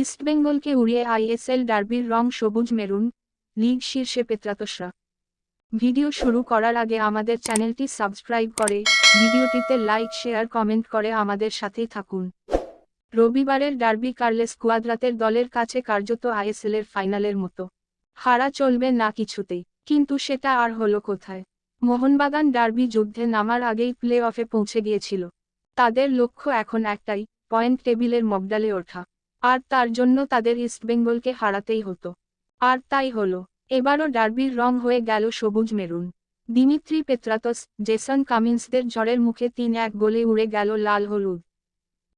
ইস্টবেঙ্গলকে উড়িয়ে আইএসএল ডার্বির রং সবুজ maroon, league শীর্ষে পেত্রাতসরা। ভিডিও শুরু করার আগে আমাদের চ্যানেলটি সাবস্ক্রাইব করে, ভিডিওটিতে লাইক, শেয়ার, কমেন্ট করে আমাদের সাথেই থাকুন। রবিবারের ডার্বি কার্লেস কুয়াদ্রাতের দলের কাছে কার্যত আইএসএলের ফাইনালের মতো। হারা চলবে না কিছুতেই, কিন্তু সেটা আর হলো কোথায়? মোহনবাগান ডার্বি যুদ্ধে নামার আগেই প্লে অফে পৌঁছে গিয়েছিল। তাদের লক্ষ্য এখন একটাই, পয়েন্ট টেবিলের মগডালে ওঠা। আর তার জন্য তাদের ইস্টবেঙ্গলকে হারাতেই হতো। আর তাই হলো। এবারও ডার্বির রং হয়ে গেল সবুজ মেরুন। দিমিত্রি পেত্রাতস, জেসন কামিন্সদের ঝড়ের মুখে তিন এক গোলে উড়ে গেল লাল হলুদ।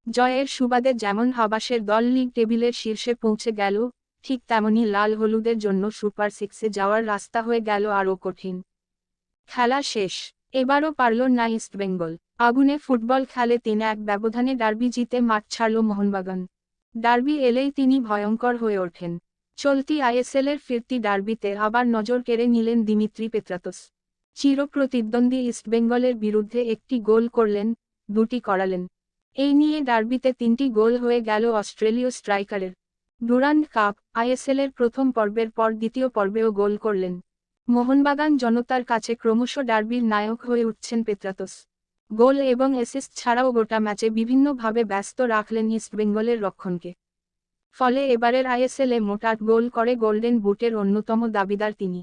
জয়ের সুবাদে যেমন হাবাসের দল লিগ টেবিলের শীর্ষে পৌঁছে গেল, ঠিক তেমনি লাল হলুদের জন্য সুপার সিক্সে যাওয়ার রাস্তা হয়ে গেল আরও কঠিন। খেলা শেষ। এবারও পারল না ইস্টবেঙ্গল আগুনে ফুটবল খেলে তিন এক ব্যবধানে ডার্বি জিতে মাঠ ছাড়ল মোহনবাগান। ডার্বি এলেই তিনি ভয়ঙ্কর হয়ে ওঠেন। চলতি আইএসএলের ফিরতি ডার্বিতে আবার নজর কেড়ে নিলেন দিমিত্রি পেত্রাতস চিরপ্রতিদ্বন্দ্বী ইস্টবেঙ্গলের বিরুদ্ধে একটি গোল করলেন, দুটি করালেন। এই নিয়ে ডার্বিতে তিনটি গোল হয়ে গেল অস্ট্রেলীয় স্ট্রাইকারের। ডুরান্ড কাপ, আইএসএলের প্রথম পর্বের পর দ্বিতীয় পর্বেও গোল করলেন। মোহনবাগান জনতার কাছে ক্রমশ ডার্বির নায়ক হয়ে উঠছেন পেত্রাতস গোল এবং অ্যাসিস্ট ছাড়াও গোটা ম্যাচে বিভিন্নভাবে ব্যস্ত রাখলেন ইস্টবেঙ্গলের রক্ষণকে। ফলে এবারের আইএসএলে মোটাট গোল করে গোল্ডেন বুটের অন্যতম দাবিদার তিনি।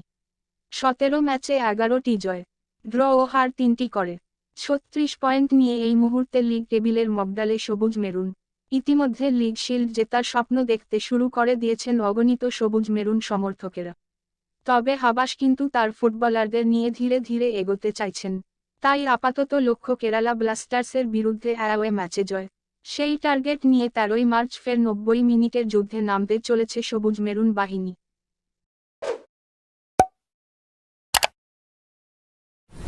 সতেরো ম্যাচে এগারোটি জয়, ড্র ও হার তিনটি করে। ছত্রিশ পয়েন্ট নিয়ে এই মুহূর্তে লিগ টেবিলের মগডালে সবুজ মেরুন। ইতিমধ্যে লিগ শিল্ড জেতার স্বপ্ন দেখতে শুরু করে দিয়েছেন অগণিত সবুজ মেরুন সমর্থকেরা। তবে হাবাস কিন্তু তার ফুটবলারদের নিয়ে ধীরে ধীরে এগোতে চাইছেন। তাই আপাতত লক্ষ্য কেরালা ব্লাস্টার্সের বিরুদ্ধে অ্যারাওয়ে ম্যাচে জয়। সেই টার্গেট নিয়ে তেরোই মার্চ ফের নব্বই মিনিটের যুদ্ধে নামতে চলেছে সবুজ মেরুন বাহিনী।